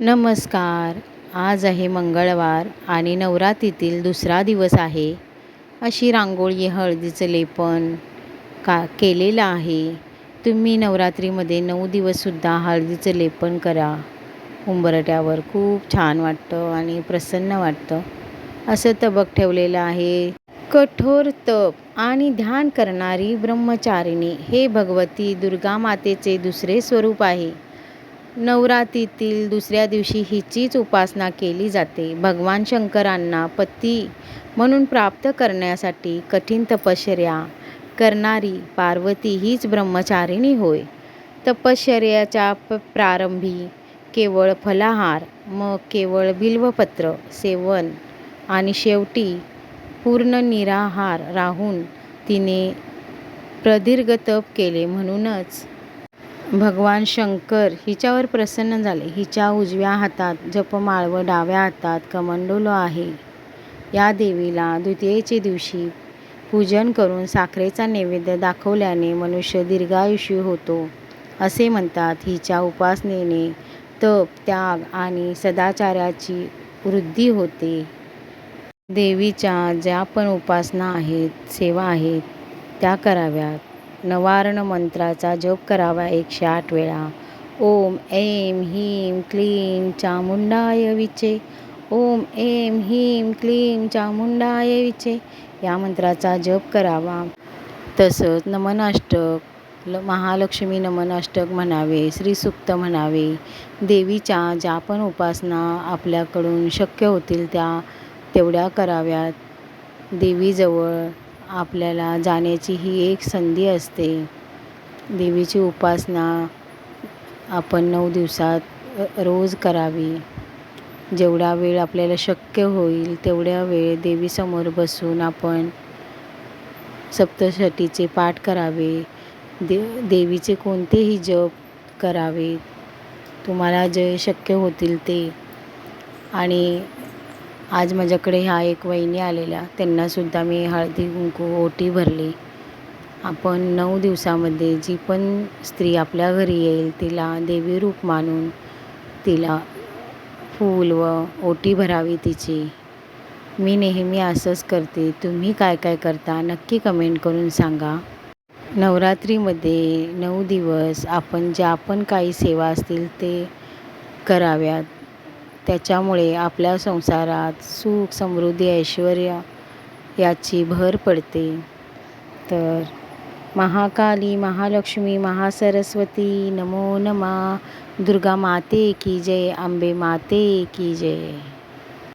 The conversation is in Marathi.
नमस्कार. आज आहे मंगळवार आणि नवरात्रीतील दुसरा दिवस आहे. अशी रांगोळी हळदीचं लेपन का केलेलं आहे? तुम्ही नवरात्रीमध्ये नऊ दिवससुद्धा हळदीचं लेपन करा. उंबरट्यावर खूप छान वाटतं आणि प्रसन्न वाटतं. असं तबक ठेवलेलं आहे. कठोर तप आणि ध्यान करणारी ब्रह्मचारिणी हे भगवती दुर्गा मातेचे दुसरे स्वरूप आहे. नवरात्रीतील दुसऱ्या दिवशी हिचीच उपासना केली जाते. भगवान शंकरांना पती म्हणून प्राप्त करण्यासाठी कठीण तपश्चर्या करणारी पार्वती हीच ब्रह्मचारिणी होय. तपश्चर्याच्या प प्रारंभी केवळ फलाहार मग केवळ बिल्वपत्र सेवन आणि शेवटी पूर्ण निराहार राहून तिने प्रदीर्घ तप केले म्हणूनच भगवान शंकर हिच्यावर प्रसन्न झाले. हिच्या उजव्या हातात जपमाळ व डाव्या हातात कमंडोलो आहे. या देवीला द्वितीयेचे दिवशी पूजन करून साखरेचा नैवेद्य दाखवल्याने मनुष्य दीर्घायुषी होतो असे म्हणतात. हिच्या उपासनेने तप त्याग आणि सदाचाराची वृद्धी होते. देवीच्या ज्या पण उपासना आहेत सेवा आहेत त्या कराव्यात. नवारण मंत्राचा जप करावा एकशे आठ वेळा. ओम ऐं ह्रीं क्लीं चामुंडाय विचे. ओम ऐं ह्रीं क्लीं चामुंडाय विचे. या मंत्राचा जप करावा. तसंच नमनाष्टक ल महालक्ष्मी नमनाष्टक म्हणावे श्रीसुक्त म्हणावे. देवीच्या ज्या पण उपासना आपल्याकडून शक्य होतील त्या तेवढ्या कराव्यात. देवीजवळ आपल्याला जाण्याची ही एक संधी असते. देवीची उपासना आपण नऊ दिवसात रोज करावी. जेवढा वेळ आपल्याला शक्य होईल तेवढ्या वेळ देवीसमोर बसून आपण सप्तशतीचे पाठ करावे. दे देवीचे कोणतेही जप करावे. तुम्हाला जे शक्य होतील ते. आणि आज माझ्याकडे ह्या एक वहिनी आलेल्या. त्यांनासुद्धा मी हळदी कुंकू ओटी भरली. आपण नऊ दिवसामध्ये जी पण स्त्री आपल्या घरी येईल तिला देवी रूप मानून तिला फूल व ओटी भरावी तिची. मी नेहमी असंच करते. तुम्ही काय काय करता नक्की कमेंट करून सांगा. नवरात्रीमध्ये नऊ दिवस आपण ज्या पण काही सेवा असतील ते कराव्यात. त्याच्यामुळे आपल्या संसारात सुख समृद्धी ऐश्वर याची भर पडते. तर महाकाली महालक्ष्मी महासरस्वती नमो नमा. दुर्गा माते की जय आंबे माते की जय.